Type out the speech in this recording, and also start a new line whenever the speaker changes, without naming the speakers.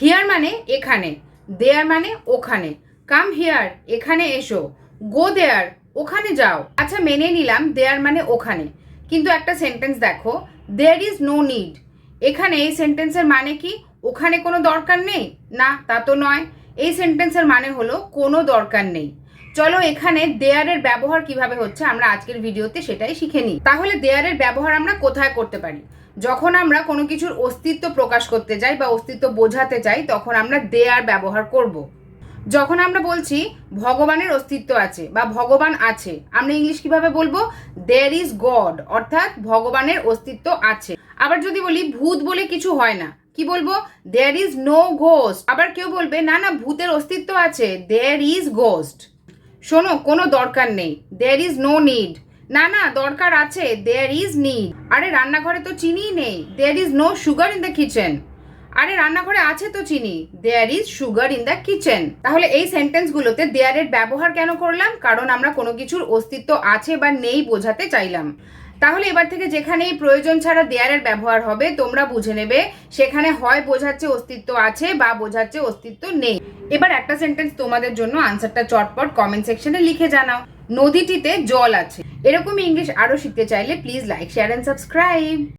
Here মানে এখানে দেয়ার মানে ওখানে। কাম হিয়ার এখানে এসো। গো দেয়ার ওখানে যাও। আচ্ছা মেনে নিলাম দেয়ার মানে ওখানে। কিন্তু একটা সেন্টেন্স দেখো দেয়ার ইজ নো নিড এখানে এই সেন্টেন্সের মানে কি, ওখানে কোনো দরকার নেই? না, তা তো নয়। এই সেন্টেন্সের মানে হলো, কোনো দরকার নেই। চলো এখানে দেয়ারের ব্যবহার কীভাবে হচ্ছে, আমরা আজকের ভিডিওতে সেটাই শিখে নিই। তাহলে দেয়ারের ব্যবহার আমরা কোথায় করতে পারি? যখন আমরা কোনো কিছুর অস্তিত্ব প্রকাশ করতে যাই বা অস্তিত্ব বোঝাতে চাই, তখন আমরা দেয়ার ব্যবহার করব। যখন আমরা বলছি ভগবানের অস্তিত্ব আছে বা ভগবান আছে, আমরা ইংলিশ কীভাবে বলব? দেয়ার ইজ গড অর্থাৎ ভগবানের অস্তিত্ব আছে। আবার যদি বলি ভূত বলে কিছু হয় না, কি বলব? দেয়ার ইজ নো ঘোস্ট আবার কেউ বলবে, না না, ভূতের অস্তিত্ব আছে। দেয়ার ইজ ঘোস্ট শোনো, কোনো দরকার নেই। দেয়ার ইজ নো নিড না না, দরকার আছে। দেয়ার ইজ নিড আরে, রান্নাঘরে তো চিনিই নেই। There is no sugar in the kitchen আরে, রান্নাঘরে আছে তো চিনি। There is sugar in the kitchen তাহলে এই সেন্টেন্সগুলোতে দেয়ারের ব্যবহার কেন করলাম? কারণ আমরা কোনো কিছুর অস্তিত্ব আছে বা নেই বোঝাতে চাইলাম। তাহলে এবার থেকে যেখানেই প্রয়োজন ছাড়া দেয়ারের ব্যবহার হবে, তোমরা বুঝে নেবে, সেখানে হয় বোঝাচ্ছে অস্তিত্ব আছে বা বোঝাচ্ছে অস্তিত্ব নেই। এবার একটা সেন্টেন্স তোমাদের জন্য আনসারটা চটপট কমেন্ট সেকশনে লিখে জানাও। নদীটিতে জল আছে। এরকম ইংলিশ আরও শিখতে চাইলে please like share and subscribe